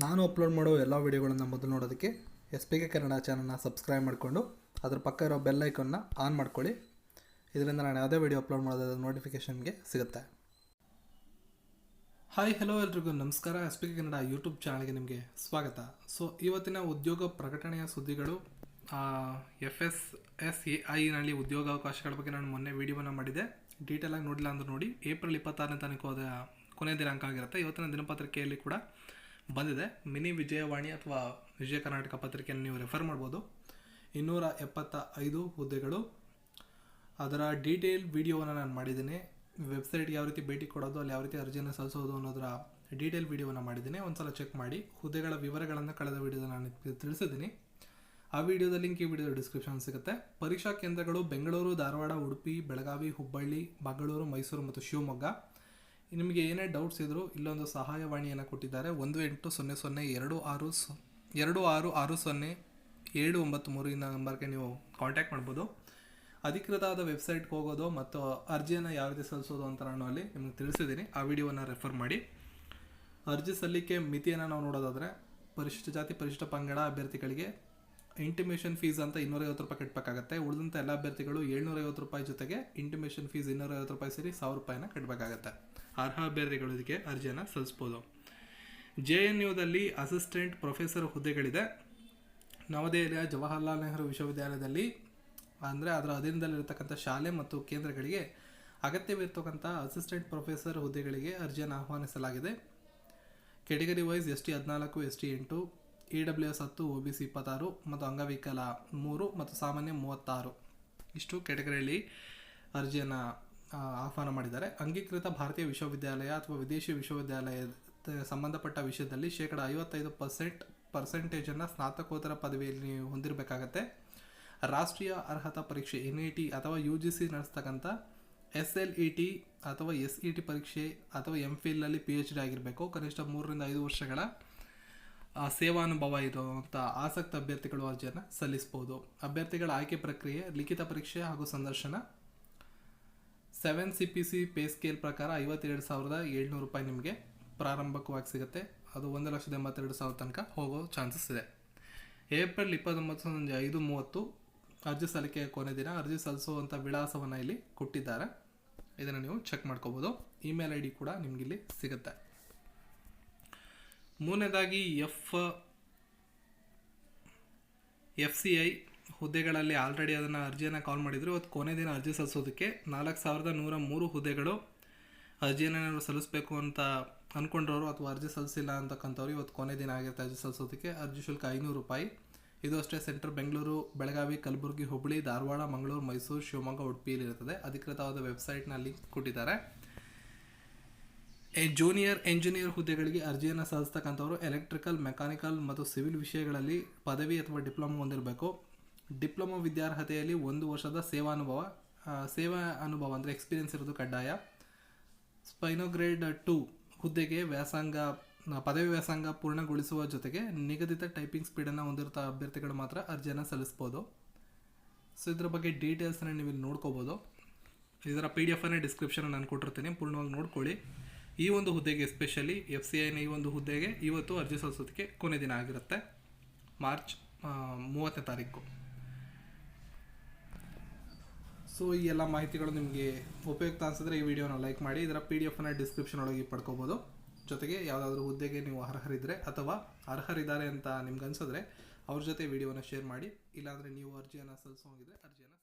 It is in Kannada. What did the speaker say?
ನಾನು ಅಪ್ಲೋಡ್ ಮಾಡೋ ಎಲ್ಲ ವೀಡಿಯೋಗಳನ್ನು ಮೊದಲು ನೋಡೋದಕ್ಕೆ ಎಸ್ ಪಿ ಕೆ ಕನ್ನಡ ಚಾನಲ್ನ ಸಬ್ಸ್ಕ್ರೈಬ್ ಮಾಡಿಕೊಂಡು ಅದ್ರ ಪಕ್ಕ ಇರೋ ಬೆಲ್ ಐಕನ್ನ ಆನ್ ಮಾಡ್ಕೊಳ್ಳಿ. ಇದರಿಂದ ನಾನು ಯಾವುದೇ ವೀಡಿಯೋ ಅಪ್ಲೋಡ್ ಮಾಡೋದಾದ ನೋಟಿಫಿಕೇಷನ್ಗೆ ಸಿಗುತ್ತೆ. ಹಾಯ್ ಹಲೋ ಎಲ್ರಿಗೂ. ನಮಸ್ಕಾರ. S P K Kannada YouTube ಚಾನಲ್ಗೆ ನಿಮಗೆ ಸ್ವಾಗತ. ಸೊ ಇವತ್ತಿನ ಉದ್ಯೋಗ ಪ್ರಕಟಣೆಯ ಸುದ್ದಿಗಳು ಎಫ್ ಎಸ್ ಎಸ್ ಎ ಐನಲ್ಲಿ ಉದ್ಯೋಗಾವಕಾಶಗಳ ಬಗ್ಗೆ ನಾನು ಮೊನ್ನೆ ವೀಡಿಯೋವನ್ನು ಮಾಡಿದೆ ಡೀಟೇಲಾಗಿ ನೋಡಿಲ್ಲ ಅಂದ್ರೆ ನೋಡಿ ಏಪ್ರಿಲ್ ಇಪ್ಪತ್ತಾರನೇ ತಾರೀಕು ಕೊನೆ ಕೊನೆಯ ದಿನಾಂಕ ಆಗಿರುತ್ತೆ. ಇವತ್ತಿನ ದಿನಪತ್ರಿಕೆಯಲ್ಲಿ ಕೂಡ ಬಂದಿದೆ. ಮಿನಿ ವಿಜಯವಾಣಿ ಅಥವಾ ವಿಜಯ ಕರ್ನಾಟಕ ಪತ್ರಿಕೆಯನ್ನು ನೀವು ರೆಫರ್ ಮಾಡ್ಬೋದು. ಇನ್ನೂರ ಎಪ್ಪತ್ತ ಐದು ಹುದ್ದೆಗಳು. ಅದರ ಡೀಟೇಲ್ ವಿಡಿಯೋವನ್ನು ನಾನು ಮಾಡಿದ್ದೀನಿ. ವೆಬ್ಸೈಟ್ಗೆ ಯಾವ ರೀತಿ ಭೇಟಿ ಕೊಡೋದು, ಅಲ್ಲಿ ಯಾವ ರೀತಿ ಅರ್ಜಿಯನ್ನು ಸಲ್ಲಿಸೋದು ಅನ್ನೋದರ ಡೀಟೇಲ್ ವಿಡಿಯೋವನ್ನು ಮಾಡಿದ್ದೀನಿ. ಒಂದ್ಸಲ ಚೆಕ್ ಮಾಡಿ. ಹುದ್ದೆಗಳ ವಿವರಗಳನ್ನು ಕಳೆದ ವಿಡಿಯೋದಲ್ಲಿ ನಾನು ತಿಳಿಸಿದ್ದೀನಿ. ಆ ವಿಡಿಯೋದ ಲಿಂಕ್ ಈ ವಿಡಿಯೋ ಡಿಸ್ಕ್ರಿಪ್ಷನ್ ಸಿಗುತ್ತೆ. ಪರೀಕ್ಷಾ ಕೇಂದ್ರಗಳು ಬೆಂಗಳೂರು, ಧಾರವಾಡ, ಉಡುಪಿ, ಬೆಳಗಾವಿ, ಹುಬ್ಬಳ್ಳಿ, ಮಂಗಳೂರು, ಮೈಸೂರು ಮತ್ತು ಶಿವಮೊಗ್ಗ. ನಿಮಗೆ ಏನೇ ಡೌಟ್ಸ್ ಇದ್ದರೂ ಇಲ್ಲೊಂದು ಸಹಾಯವಾಣಿಯನ್ನು ಕೊಟ್ಟಿದ್ದಾರೆ. ಒಂದು ಎಂಟು ಸೊನ್ನೆ ಸೊನ್ನೆ ಎರಡು ಆರು ಸೊ, ಎರಡು ಆರು ಆರು ಸೊನ್ನೆ ಏಳು ಒಂಬತ್ತು ಮೂರು ಇನ್ನ ನಂಬರ್ಗೆ ನೀವು ಕಾಂಟ್ಯಾಕ್ಟ್ ಮಾಡ್ಬೋದು. ಅಧಿಕೃತವಾದ ವೆಬ್ಸೈಟ್ಗೆ ಹೋಗೋದು ಮತ್ತು ಅರ್ಜಿಯನ್ನು ಯಾವ ರೀತಿ ಸಲ್ಲಿಸೋದು ಅಂತ ನಾನು ಅಲ್ಲಿ ನಿಮಗೆ ತಿಳಿಸಿದ್ದೀನಿ. ಆ ವಿಡಿಯೋವನ್ನು ರೆಫರ್ ಮಾಡಿ. ಅರ್ಜಿ ಸಲ್ಲಿಕೆ ಮಿತಿಯನ್ನು ನಾವು ನೋಡೋದಾದರೆ ಪರಿಶಿಷ್ಟ ಜಾತಿ, ಪರಿಶಿಷ್ಟ ಪಂಗಡ ಅಭ್ಯರ್ಥಿಗಳಿಗೆ ಇಂಟಿಮೇಷನ್ ಫೀಸ್ ಅಂತ ಇನ್ನೂರೈವತ್ತು ರೂಪಾಯಿ ಕಟ್ಟಬೇಕಾಗತ್ತೆ ಉಳಿದಂಥ ಎಲ್ಲ ಅಭ್ಯರ್ಥಿಗಳು ಏಳ್ನೂರೈವತ್ತು ರೂಪಾಯಿ ಜೊತೆಗೆ ಇಂಟಿಮೇಷನ್ ಫೀಸ್ ಇನ್ನೂರೈವತ್ತು ರೂಪಾಯಿ ಸೇರಿ ಸಾವಿರ ರೂಪಾಯಿನ ಕಟ್ಟಬೇಕಾಗತ್ತೆ ಅರ್ಹ ಅಭ್ಯರ್ಥಿಗಳು ಇದಕ್ಕೆ ಅರ್ಜಿಯನ್ನು ಸಲ್ಲಿಸ್ಬೋದು. ಜೆ ಎನ್ ಯುದಲ್ಲಿ ಅಸಿಸ್ಟೆಂಟ್ ಪ್ರೊಫೆಸರ್ ಹುದ್ದೆಗಳಿದೆ. ನವದೆಹಲಿಯ ಜವಾಹರ್ಲಾಲ್ ನೆಹರು ವಿಶ್ವವಿದ್ಯಾಲಯದಲ್ಲಿ, ಅಂದರೆ ಅದರ ಅಧೀನದಲ್ಲಿರತಕ್ಕಂಥ ಶಾಲೆ ಮತ್ತು ಕೇಂದ್ರಗಳಿಗೆ ಅಗತ್ಯವಿರ್ತಕ್ಕಂಥ ಅಸಿಸ್ಟೆಂಟ್ ಪ್ರೊಫೆಸರ್ ಹುದ್ದೆಗಳಿಗೆ ಅರ್ಜಿಯನ್ನು ಆಹ್ವಾನಿಸಲಾಗಿದೆ. ಕೆಟಗರಿ ವೈಸ್ ಎಸ್ ಟಿ ಹದಿನಾಲ್ಕು, ಎಸ್ ಟಿ ಎಂಟು ಇ ಡಬ್ಲ್ಯೂ ಎಸ್ ಹತ್ತು ಒ ಬಿ ಸಿ ಇಪ್ಪತ್ತಾರು ಮತ್ತು ಅಂಗವಿಕಲ ಮೂರು ಮತ್ತು ಸಾಮಾನ್ಯ ಮೂವತ್ತಾರು. ಇಷ್ಟು ಕೆಟಗರಿಯಲ್ಲಿ ಅರ್ಜಿಯನ್ನು ಆಹ್ವಾನ ಮಾಡಿದ್ದಾರೆ. ಅಂಗೀಕೃತ ಭಾರತೀಯ ವಿಶ್ವವಿದ್ಯಾಲಯ ಅಥವಾ ವಿದೇಶಿ ವಿಶ್ವವಿದ್ಯಾಲಯ ಸಂಬಂಧಪಟ್ಟ ವಿಷಯದಲ್ಲಿ ಶೇಕಡ ಐವತ್ತೈದು ಪರ್ಸೆಂಟ್, ಪರ್ಸೆಂಟೇಜನ್ನು ಸ್ನಾತಕೋತ್ತರ ಪದವಿಯಲ್ಲಿ ನೀವು ಹೊಂದಿರಬೇಕಾಗತ್ತೆ. ರಾಷ್ಟ್ರೀಯ ಅರ್ಹತಾ ಪರೀಕ್ಷೆ ಎನ್ ಇ ಟಿ ಅಥವಾ ಯು ಜಿ ಸಿ ನಡೆಸ್ತಕ್ಕಂಥ ಎಸ್ ಎಲ್ ಇ ಟಿ ಅಥವಾ ಎಸ್ ಇ ಟಿ ಪರೀಕ್ಷೆ ಅಥವಾ ಎಂ ಫಿಲ್ನಲ್ಲಿ ಪಿ ಎಚ್ ಡಿ ಆಗಿರಬೇಕು. ಕನಿಷ್ಠ ಮೂರರಿಂದ ಐದು ವರ್ಷಗಳ ಸೇವಾನುಭವ ಇರುವಂಥ ಆಸಕ್ತ ಅಭ್ಯರ್ಥಿಗಳು ಅರ್ಜಿಯನ್ನು ಸಲ್ಲಿಸಬಹುದು ಅಭ್ಯರ್ಥಿಗಳ ಆಯ್ಕೆ ಪ್ರಕ್ರಿಯೆ, ಲಿಖಿತ ಪರೀಕ್ಷೆ ಹಾಗೂ ಸಂದರ್ಶನ. Seven C P C pay scale ಪ್ರಕಾರ ಐವತ್ತೆರಡು ಸಾವಿರದ ಏಳ್ನೂರು ರೂಪಾಯಿ ನಿಮಗೆ ಪ್ರಾರಂಭಕವಾಗಿ ಸಿಗುತ್ತೆ. ಅದು ಒಂದು ಲಕ್ಷದ ಎಂಬತ್ತೆರಡು ಸಾವಿರ ತನಕ ಹೋಗೋ ಚಾನ್ಸಸ್ ಇದೆ. ಏಪ್ರಿಲ್ ಇಪ್ಪತ್ತೊಂಬತ್ತು ಸಂಜೆ ಐದು ಮೂವತ್ತು ಅರ್ಜಿ ಸಲ್ಲಿಕೆಯ ಕೊನೆ ದಿನ ಅರ್ಜಿ ಸಲ್ಲಿಸುವಂಥ ವಿಳಾಸವನ್ನು ಇಲ್ಲಿ ಕೊಟ್ಟಿದ್ದಾರೆ. ಇದನ್ನು ನೀವು ಚೆಕ್ ಮಾಡ್ಕೋಬೋದು. ಇಮೇಲ್ ಐ ಡಿ ಕೂಡ ನಿಮಗಿಲ್ಲಿ ಸಿಗುತ್ತೆ. ಮೂರನೇದಾಗಿ ಎಫ್ ಎಫ್ ಸಿ ಐ ಹುದ್ದೆಗಳಲ್ಲಿ ಆಲ್ರೆಡಿ ಅದನ್ನು ಅರ್ಜಿಯನ್ನು ಕಾಲ್ ಮಾಡಿದರು. ಇವತ್ತು ಕೊನೆ ದಿನ ಅರ್ಜಿ ಸಲ್ಲಿಸೋದಕ್ಕೆ ನಾಲ್ಕು ಸಾವಿರದ ನೂರ ಮೂರು ಹುದ್ದೆಗಳು ಅರ್ಜಿಯನ್ನು ಸಲ್ಲಿಸಬೇಕು ಅಂತ ಅಂದ್ಕೊಂಡ್ರವರು ಅಥವಾ ಅರ್ಜಿ ಸಲ್ಲಿಸಿಲ್ಲ ಅಂತಕ್ಕಂಥವ್ರು ಇವತ್ತು ಕೊನೆ ದಿನ ಆಗಿರುತ್ತೆ ಅರ್ಜಿ ಸಲ್ಲಿಸೋದಕ್ಕೆ. ಅರ್ಜಿ ಶುಲ್ಕ ಐನೂರು ರೂಪಾಯಿ. ಇದು ಅಷ್ಟೇ ಸೆಂಟರ್ ಬೆಂಗಳೂರು, ಬೆಳಗಾವಿ, ಕಲಬುರಗಿ ಹುಬ್ಬಳ್ಳಿ ಧಾರವಾಡ, ಮಂಗಳೂರು, ಮೈಸೂರು, ಶಿವಮೊಗ್ಗ ಉಡುಪಿಯಲ್ಲಿ ಇರುತ್ತದೆ ಅಧಿಕೃತವಾದ ವೆಬ್ಸೈಟ್ನ ಲಿಂಕ್ ಕೊಟ್ಟಿದ್ದಾರೆ. ಜೂನಿಯರ್ ಎಂಜಿನಿಯರ್ ಹುದ್ದೆಗಳಿಗೆ ಅರ್ಜಿಯನ್ನು ಸಲ್ಲಿಸ್ತಕ್ಕಂಥವ್ರು ಎಲೆಕ್ಟ್ರಿಕಲ್, ಮೆಕ್ಯಾನಿಕಲ್ ಮತ್ತು ಸಿವಿಲ್ ವಿಷಯಗಳಲ್ಲಿ ಪದವಿ ಅಥವಾ ಡಿಪ್ಲೊಮಾ ಹೊಂದಿರಬೇಕು. ಡಿಪ್ಲೊಮಾ ವಿದ್ಯಾರ್ಹತೆಯಲ್ಲಿ ಒಂದು ವರ್ಷದ ಸೇವಾ ಅನುಭವ ಸೇವಾ ಅನುಭವ ಅಂದರೆ ಎಕ್ಸ್ಪೀರಿಯನ್ಸ್ ಇರೋದು ಕಡ್ಡಾಯ. ಸ್ಪೈನೋಗ್ರೇಡ್ ಟು ಹುದ್ದೆಗೆ ವ್ಯಾಸಂಗ ಪದವಿ ವ್ಯಾಸಂಗ ಪೂರ್ಣಗೊಳಿಸುವ ಜೊತೆಗೆ ನಿಗದಿತ ಟೈಪಿಂಗ್ ಸ್ಪೀಡನ್ನು ಹೊಂದಿರುವ ಅಭ್ಯರ್ಥಿಗಳು ಮಾತ್ರ ಅರ್ಜಿಯನ್ನು ಸಲ್ಲಿಸ್ಬೋದು ಸೊ ಇದರ ಬಗ್ಗೆ ಡೀಟೇಲ್ಸನ್ನು ನೀವು ಇಲ್ಲಿ ನೋಡ್ಕೋಬೋದು. ಇದರ ಪಿ ಡಿ ಎಫನ್ನು ಡಿಸ್ಕ್ರಿಪ್ಷನ್ ನಾನು ಕೊಟ್ಟಿರ್ತೀನಿ. ಪೂರ್ಣವಾಗಿ ನೋಡ್ಕೊಳ್ಳಿ. ಈ ಒಂದು ಹುದ್ದೆಗೆ ಎಸ್ಪೆಷಲಿ ಎಫ್ ಸಿ ಐನ ಈ ಒಂದು ಹುದ್ದೆಗೆ ಇವತ್ತು ಅರ್ಜಿ ಸಲ್ಲಿಸೋದಕ್ಕೆ ಕೊನೆ ದಿನ ಆಗಿರುತ್ತೆ. ಮಾರ್ಚ್ ಮೂವತ್ತನೇ ತಾರೀಕು. ಸೊ ಈ ಎಲ್ಲ ಮಾಹಿತಿಗಳು ನಿಮಗೆ ಉಪಯುಕ್ತ ಅನಿಸಿದ್ರೆ ಈ ವಿಡಿಯೋನ ಲೈಕ್ ಮಾಡಿ, ಇದರ ಪಿ ಡಿ ಎಫ್ನ ಡಿಸ್ಕ್ರಿಪ್ಷನ್ ಒಳಗೆ ಪಡ್ಕೋಬೋದು. ಜೊತೆಗೆ ಯಾವುದಾದ್ರೂ ಹುದ್ದೆಗೆ ನೀವು ಅರ್ಹರಿದ್ದರೆ ಅಥವಾ ಅರ್ಹರಿದ್ದಾರೆ ಅಂತ ನಿಮ್ಗೆ ಅನ್ಸಿದ್ರೆ ಅವ್ರ ಜೊತೆ ವಿಡಿಯೋನ ಶೇರ್ ಮಾಡಿ. ಇಲ್ಲಾಂದರೆ ನೀವು ಅರ್ಜಿಯನ್ನು ಸಲ್ಲಿಸೋಂಗಿದ್ರೆ ಅರ್ಜಿಯನ್ನು